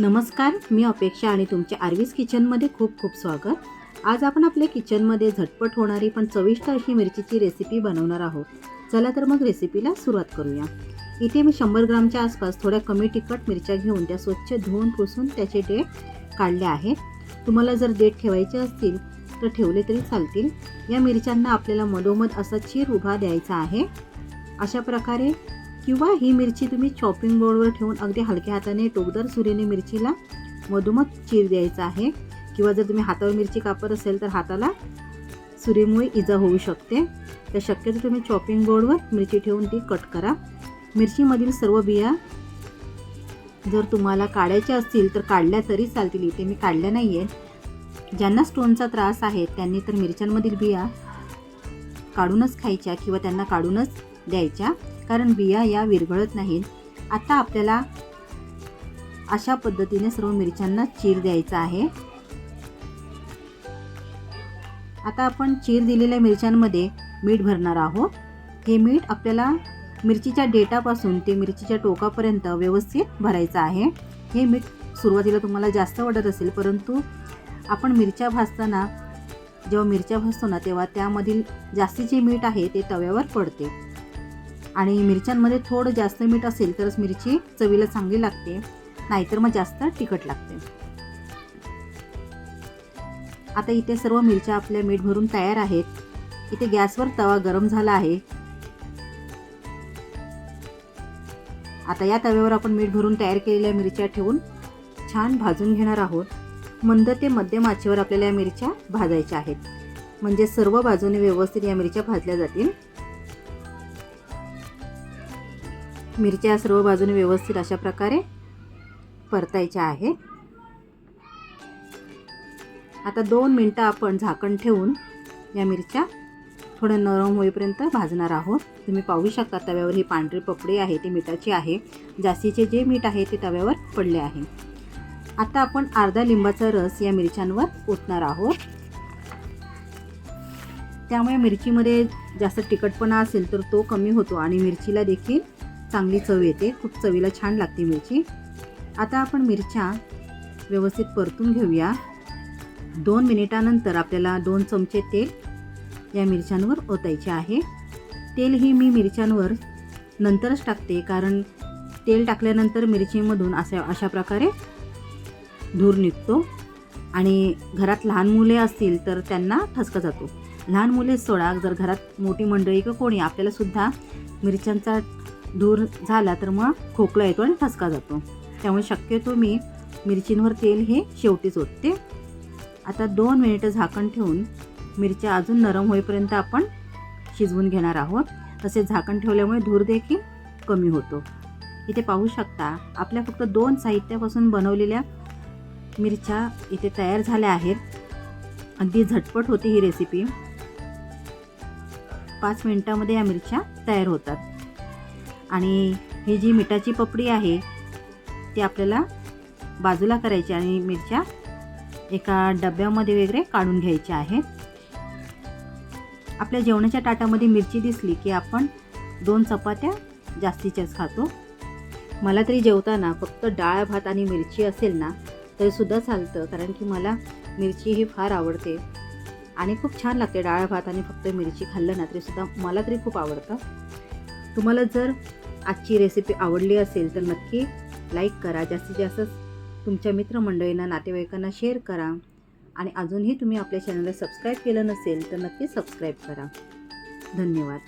नमस्कार मी अपेक्षा आणि तुमच्या आरवीज किचनमध्ये खूप खूप स्वागत. आज आपण आपल्या किचनमध्ये झटपट होणारी पण चविष्ट अशी मिरचीची रेसिपी बनवणार आहोत. चला तर मग रेसिपीला सुरुवात करूया. इथे मी शंभर ग्रामच्या आसपास थोड्या कमी तिखट मिरच्या घेऊन त्या स्वच्छ धुवून पुसून त्याचे डेट काढले आहेत. तुम्हाला जर डेट ठेवायचे असतील तर ठेवले तरी चालतील. या मिरच्यांना आपल्याला मधोमध असा चीर उभा द्यायचा आहे. अशा प्रकारे किंवा ही मिरची तुम्ही चॉपिंग बोर्डवर ठेवून अगदी हलक्या हाताने टोकदार सुरीने मिरचीला मधोमध चीर द्यायचा आहे. किंवा जर तुम्ही हातावर मिरची कापत असेल तर हाताला सुरीमुळे इजा होऊ शकते. तर शक्यतो तुम्ही चॉपिंग बोर्डवर मिरची ठेवून ती कट करा. मिरचीमधील सर्व बिया जर तुम्हाला काढायच्या असतील तर काढल्या तरी चालतील. इथे मी काढल्या नाही आहेत ज्यांना स्टोनचा त्रास आहे त्यांनी तर मिरच्यांमधील बिया काढूनच खायच्या किंवा त्यांना काढूनच द्यायच्या. कारण बिया या विरघळत नाहीत. आता आपल्याला अशा पद्धतीने सर्व मिरच्यांना चीर द्यायचा आहे. आता आपण चीर दिलेल्या मिरच्यांमध्ये मीठ भरणार आहोत. हे मीठ आपल्याला मिरचीच्या डेटापासून ते मिरचीच्या टोकापर्यंत व्यवस्थित भरायचं आहे. हे मीठ सुरुवातीला तुम्हाला जास्त वाटत असेल परंतु आपण मिरच्या भाजताना जेव्हा मिरच्या भाजतो ना तेव्हा त्यामधील जास्तीचे मीठ आहे ते तव्यावर पडते. आणि मिरच्यांमध्ये थोडं जास्त मीठ असेल तरच मिरची चवीला चांगली लागते. नाहीतर मग जास्त तिखट लागते. आता इथे सर्व मिरच्या आपल्या मीठ भरून तयार आहेत. इथे गॅसवर तवा गरम झाला आहे. आता या तव्यावर आपण मीठ भरून तयार केलेल्या मिरच्या ठेवून छान भाजून घेणार आहोत. मंद ते मध्यम आचेवर आपल्याला या मिरच्या भाजायच्या आहेत. म्हणजे सर्व बाजूने व्यवस्थित या मिरच्या भाजल्या जातील. मिरच्या सर्व बाजूने व्यवस्थित अशा प्रकारे परतायच्या आहे आता दोन मिनटं आपण झाकण ठेवून या मिरच्या थोडं नरम होईपर्यंत भाजणार आहोत. तुम्ही पाहू शकता तव्यावर ही पांढरी पपडी आहे ती मिठाची आहे. जास्तीचे जे मीठ आहे ते तव्यावर पडले आहे. आता आपण अर्धा लिंबाचा रस या मिरच्यांवर ओतणार आहोत. त्यामुळे मिरचीमध्ये जास्त तिखटपणा असेल तर तो कमी होतो आणि मिरचीला देखील चांगली चव येते. खूप चवीला छान लागते मिरची. आता आपण मिरच्या व्यवस्थित परतून घेऊया. दोन मिनिटानंतर आपल्याला दोन चमचे तेल या मिरच्यांवर ओतायचे आहे. तेल ही मी मिरच्यांवर नंतरच टाकते कारण तेल टाकल्यानंतर मिरचीमधून अशा अशा प्रकारे धूर निघतो. आणि घरात लहान मुले असतील तर त्यांना ठसका जातो. लहान मुले सोडा जर घरात मोठी मंडळी किंवा कोणी आपल्यालासुद्धा मिरच्यांचा धूर झाला तर मग खोकला येतो आणि ठसका जातो. त्यामुळे शक्यतो मी मिरचींवर तेल हे शेवटीच ओतते आता दोन मिनिटं झाकण ठेवून मिरच्या अजून नरम होईपर्यंत आपण शिजवून घेणार आहोत. तसेच झाकण ठेवल्यामुळे धूर देखील कमी होतो. इथे पाहू शकता आपल्या फक्त दोन साहित्यापासून बनवलेल्या मिरच्या इथे तयार झाल्या आहेत. अगदी झटपट होते ही रेसिपी पाच मिनटामध्ये या मिरच्या तयार होतात. आणि ही जी मिठाची पपडी आहे ती आपल्याला बाजूला करायची आणि मिरच्या एका डब्यामध्ये वगैरे काढून घ्यायच्या आहेत. आपल्या जेवणाच्या ताटामध्ये मिरची दिसली की आपण दोन चपात्या जास्तीच्याच खातो. मला तरी जेवताना फक्त डाळ भात आणि मिरची असेल ना तरीसुद्धा चालतं कारण की मला मिरची ही फार आवडते. आणि खूप छान लागते डाळ भात आणि फक्त मिरची खाल्लं ना तरीसुद्धा मला तरी खूप आवडतं. तुम्हाला जर आजची रेसिपी आवडली असेल तर नक्की लाईक करा. जास्तीत जास्त तुमच्या मित्रमंडळींना नातेवाईकांना शेअर करा. आणि अजूनही तुम्ही आपल्या चॅनलला सबस्क्राईब केलं नसेल तर नक्की सबस्क्राईब करा. धन्यवाद.